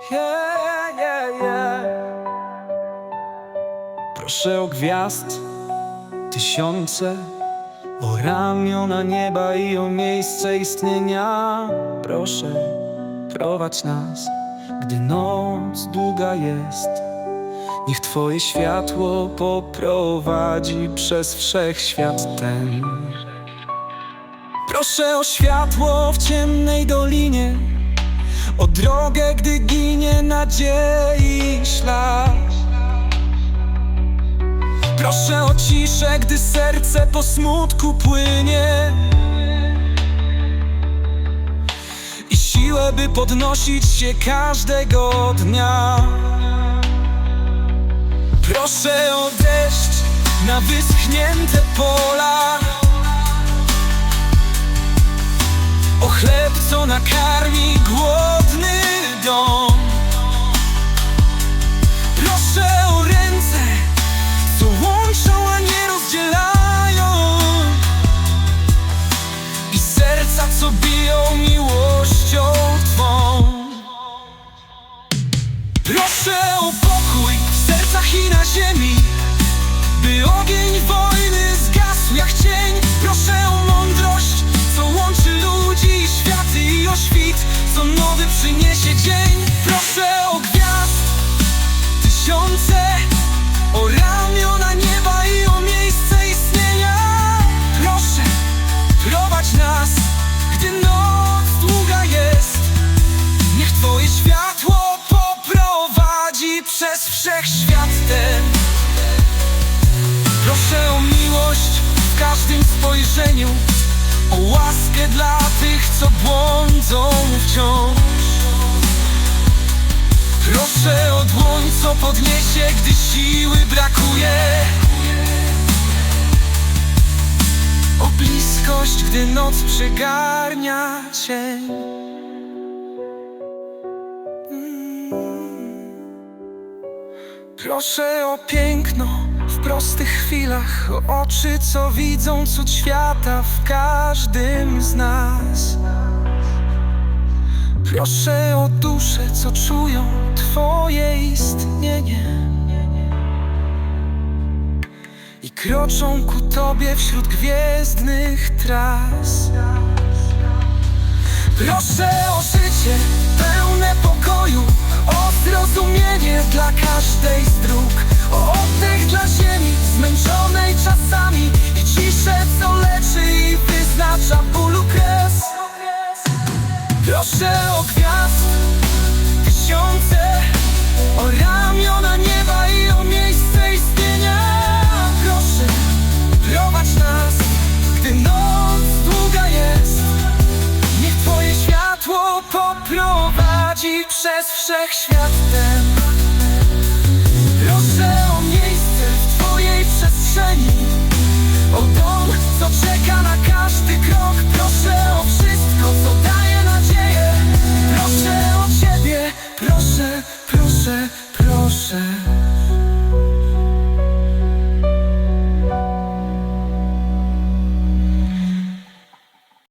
Yeah, yeah, yeah. Proszę o gwiazd tysiące, o ramiona nieba i o miejsce istnienia. Proszę, prowadź nas, gdy noc długa jest. Niech Twoje światło poprowadzi przez wszechświat ten. Proszę o światło w ciemnej dolinie, o drogę, gdy ginie nadziei ślad. Proszę o ciszę, gdy serce po smutku płynie. I siłę, by podnosić się każdego dnia. Proszę o deszcz na wyschnięte pola Proszę o pokój w sercach i na ziemi. By ogień wojny zgasł jak cień Proszę o mądrość, co łączy ludzi i światy I o świt, co nowy przyniesie dzień. Proszę o gwiazd tysiące każdym spojrzeniu O łaskę dla tych, co błądzą wciąż. Proszę o dłoń, co podniesie, gdy siły brakuje. O bliskość, gdy noc przygarnia cień. Proszę o piękno prostych chwilach oczy, co widzą cud świata w każdym z nas. Proszę o dusze, co czują Twoje istnienie. I kroczą ku Tobie wśród gwiezdnych tras. Proszę o życie pełne pokoju poprowadzi przez wszechświat ten. Proszę